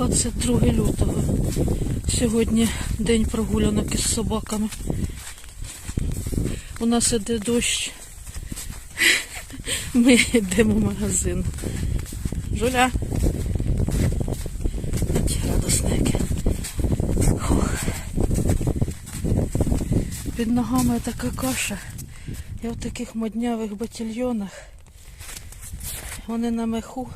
22 лютого. Сьогодні день прогулянок із собаками. У нас іде дощ. Ми йдемо в магазин. Жуля. Радосники. Під ногами така каша. Я в таких моднявих батальйонах. Вони на меху.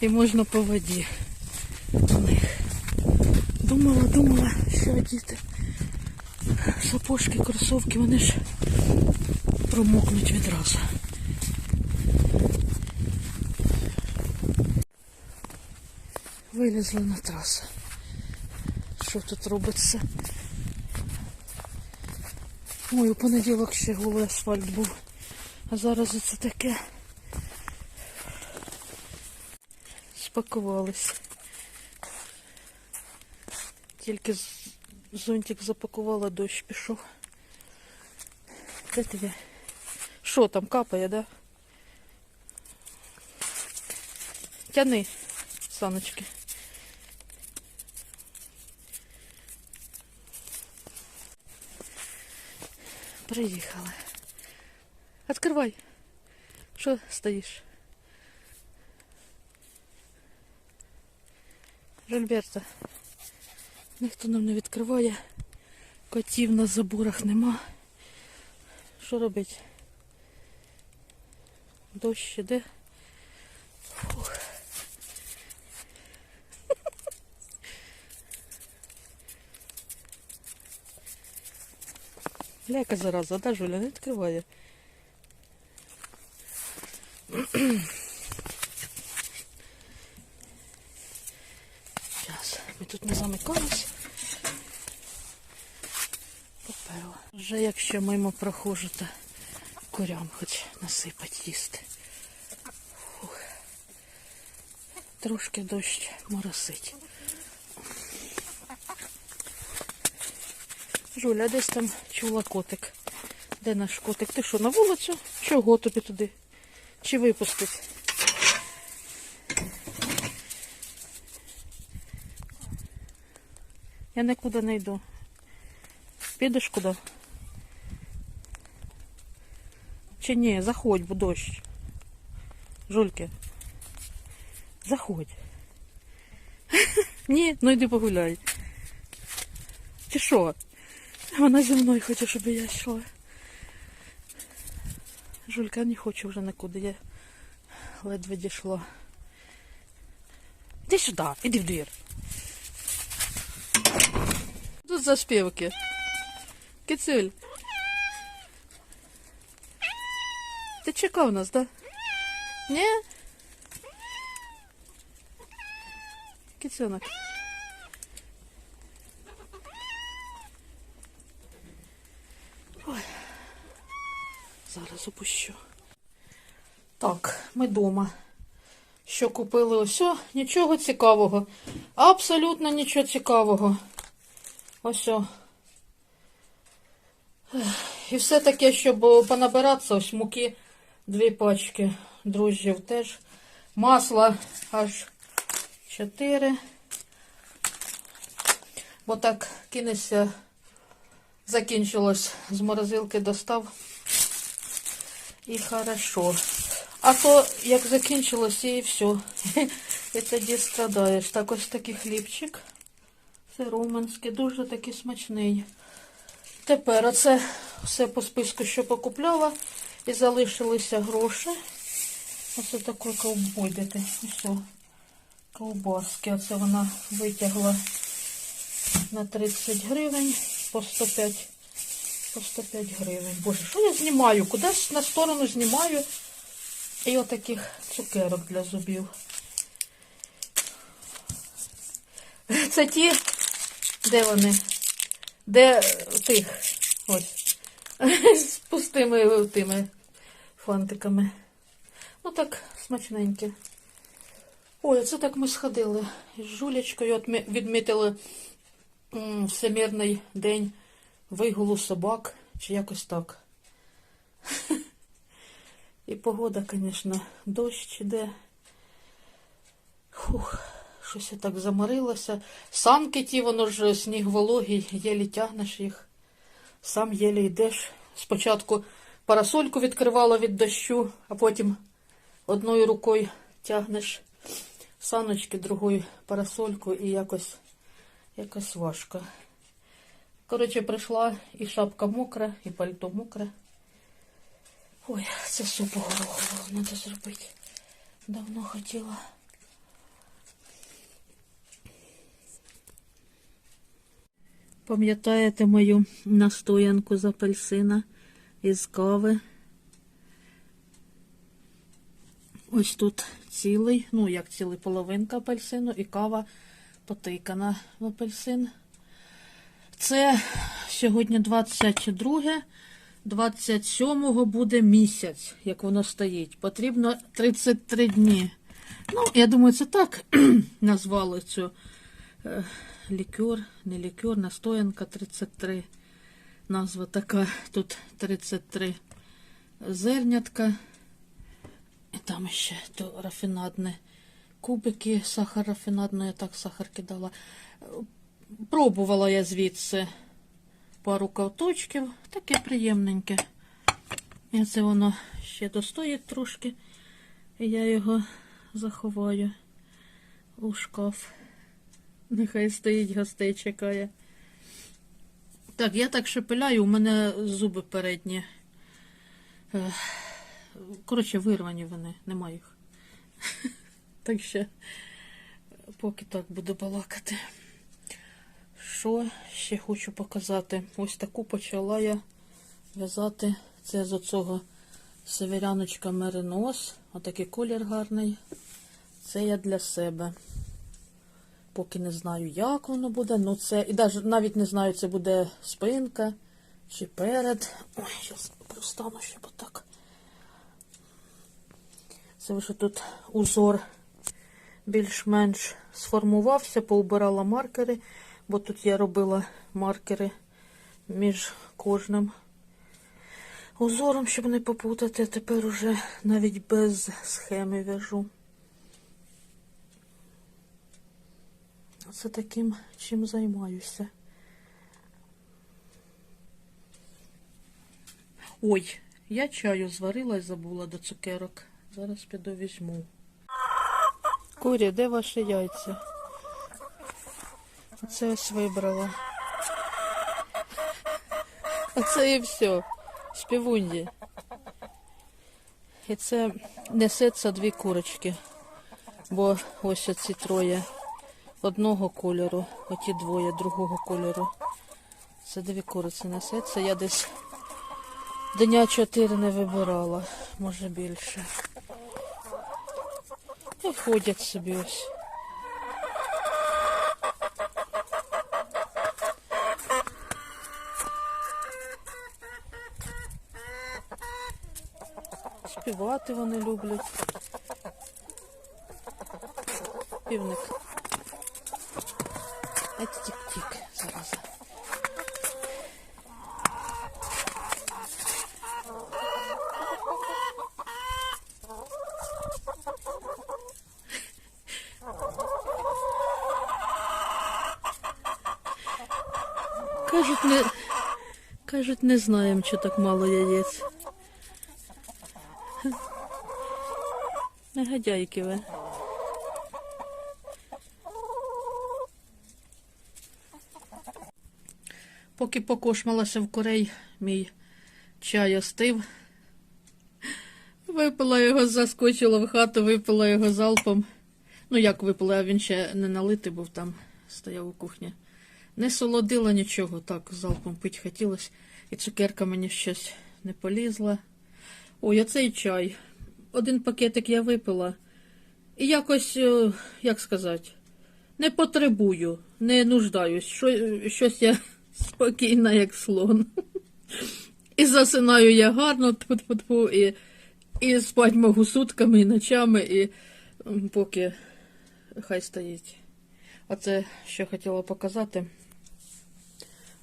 І можна по воді. Думала, думала, що діти. Сапожки, кросовки, вони ж промокнуть відразу. Вилізли на трасу. Що тут робиться? Ой, у понеділок ще голий асфальт був. А зараз оце таке. Спакувались. Тільки зонтик запакувала, дощ пішов. Де тебе? Що там капає, да? Тяни, саночки. Приїхали. Откривай. Що стоїш? Жильберта. Ніхто нам не відкриває. Котів на заборах нема. Що робить? Дощ іде. Фух. Ляка зараза, да, Жуля, не відкриває. Зараз, ми тут не замикались. Поперла. Вже якщо мимо прохожу, то курям хоч насипать їсти. Фух. Трошки дощ моросить. Жуля, десь там чула котик. Де наш котик? Ти що, на вулицю? Чого тобі туди? Чи випустить? Я нікуди не йду. Підеш куди? Чи ні, заходь, бо дощ. Жульки. Заходь. Ні, ну йди погуляй. Чи що? Вона зі мною хоче, щоб я йшла. Жулька не хочу вже нікуди, я ледве дійшла. Іди сюди, іди в двір. Тут за співки. Кицюль. Ти чекав нас, да? Ні? Кицюнок. Ой. Зараз опущу. Так, ми вдома. Що купили ось? Нічого цікавого. Абсолютно нічого цікавого. Ось. І все таке, щоб понабиратися, ось муки, дві пачки, дрожжів теж. Масла аж 4. Бо так кинешся, закінчилось, з морозилки достав. І хорошо. А то, як закінчилось, і все. І тоді страдаєш. Так ось такий хлібчик. Це руманський, дуже такий смачний. Тепер оце все по списку, що покупляла. І залишилися гроші. Оце такий ковбой, де ти? Ковбаски. Оце вона витягла на 30 гривень по 105 по 105 гривень. Боже, що я знімаю? Кудись на сторону знімаю. І отаких цукерок для зубів. Це ті, де вони? Де тих? Ось. З пустими тими фантиками. Ну так, смачненькі. Ой, це так ми сходили з Жулечкою, отмі- відмітили м, Всемирний день вигулу собак, чи якось так. І погода, звісно, дощ іде. Фух, щось я так заморилася. Санки ті, воно ж сніг вологий, єлі тягнеш їх. Сам єлі йдеш. Спочатку парасольку відкривала від дощу, а потім одною рукою тягнеш саночки, другою парасольку і якось, якось важко. Коротше, прийшла і шапка мокра, і пальто мокре. Ой, це супу горохового треба зробити. Давно хотіла. Пам'ятаєте мою настоянку з апельсина із кави? Ось тут цілий, ну як цілий половинка апельсину і кава потикана в апельсин. Це сьогодні 22, 27 буде місяць, як воно стоїть. Потрібно 33 дні. Ну, я думаю, це так назвали цю е, лікер, не лікер, настоянка 33. Назва така. Тут 33 зернятка. І там ще то рафінадне кубики, сахар рафінадний, я так сахар кидала. Пробувала я звідси пару ковточків, таке приємненьке. І це воно ще достоїть трошки. І я його заховаю у шкаф. Нехай стоїть, гостей чекає. Так, я так шепеляю, у мене зуби передні. Е, Коротше, вирвані вони, нема їх. Так що, поки так буду балакати. Що ще хочу показати? Ось таку почала я в'язати. Це з оцього северяночка меринос. Отакий колір гарний. Це я для себе. Поки не знаю, як воно буде. Ну це. І навіть, не знаю, це буде спинка чи перед. Ой, зараз простану ще отак. Це вже тут узор більш-менш сформувався, поубирала маркери, бо тут я робила маркери між кожним узором, щоб не попутати. Тепер уже навіть без схеми в'яжу. Це таким, чим займаюся. Ой, я чаю зварила і забула до цукерок. Зараз піду візьму. Курі, де ваші яйця? Оце ось вибрала. Оце і все. Співунді. І це несеться дві курочки. Бо ось оці троє одного кольору, оті двоє другого кольору. Це дві куриці несеться. Я десь дня чотири не вибирала, може більше. І ходять собі ось. Співати вони люблять. Півник. А тік-тік зараз. Кажуть, не, кажуть, не знаємо, що так мало яєць. Негодяйки ви. Поки покошмалася в курей, мій чай остив. Випила його, заскочила в хату, випила його залпом. Ну, як випила, а він ще не налитий був там, стояв у кухні. Не солодила нічого, так, залпом пить хотілося. І цукерка мені щось не полізла. Ой, а цей чай. Один пакетик я випила. І якось, е, як сказати, не потребую, не нуждаюсь. Що, щось я спокійна, як слон. І засинаю я гарно, тьфу-тьфу-тьфу, і, і спать можу сутками і ночами, і поки хай стоїть. Оце що хотіла показати.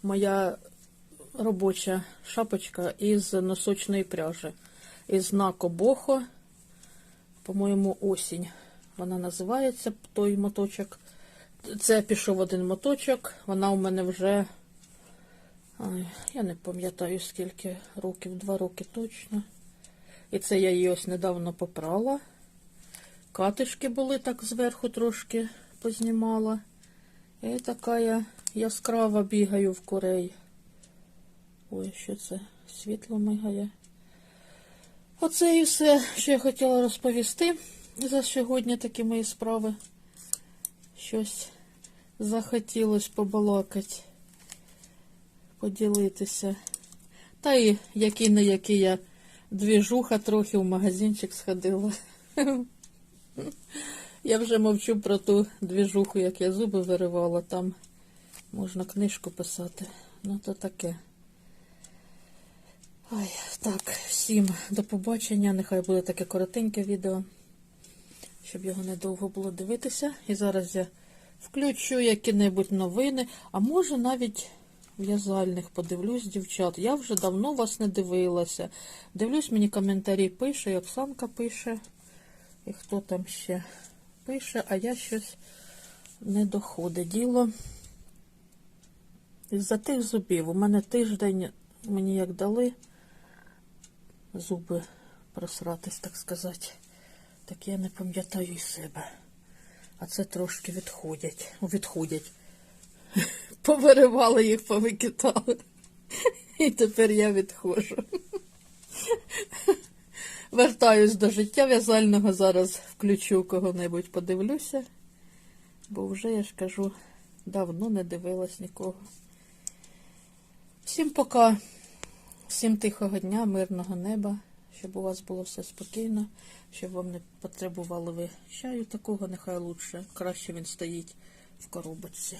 Моя робоча шапочка із носочної пряжі. Із Нако Бохо, по-моєму, осінь. вона називається, той моточок. Це пішов один моточок, вона у мене вже, я не пам'ятаю скільки років, два роки точно. І це я її ось недавно попрала. Катишки були так зверху трошки познімала. І така я яскрава бігаю в курей. Ой, що це? Світло мигає. Оце і все, що я хотіла розповісти за сьогодні такі мої справи. Щось захотілось побалакати, поділитися. Та і який не який я двіжуха трохи в магазинчик сходила. Я вже мовчу про ту двіжуху, як я зуби виривала. Там можна книжку писати. Ну, то таке. Ой, так, всім до побачення. Нехай буде таке коротеньке відео, щоб його недовго було дивитися. І зараз я включу які-небудь новини, а може навіть в'язальних подивлюсь, дівчат. Я вже давно вас не дивилася. Дивлюсь, мені коментарі пише, і Оксанка пише, і хто там ще пише, а я щось не доходить. Діло із-за тих зубів. У мене тиждень мені як дали зуби просратись, так сказати. Так я не пам'ятаю себе. А це трошки відходять. Ну, Відходять. Повиривали їх, повикидали. І тепер я відходжу. Вертаюсь до життя в'язального. Зараз включу кого-небудь, подивлюся. Бо вже, я ж кажу, давно не дивилась нікого. Всім пока. Всім тихого дня, мирного неба, щоб у вас було все спокійно, щоб вам не потребували ви чаю такого, нехай лучше. Краще він стоїть в коробочці.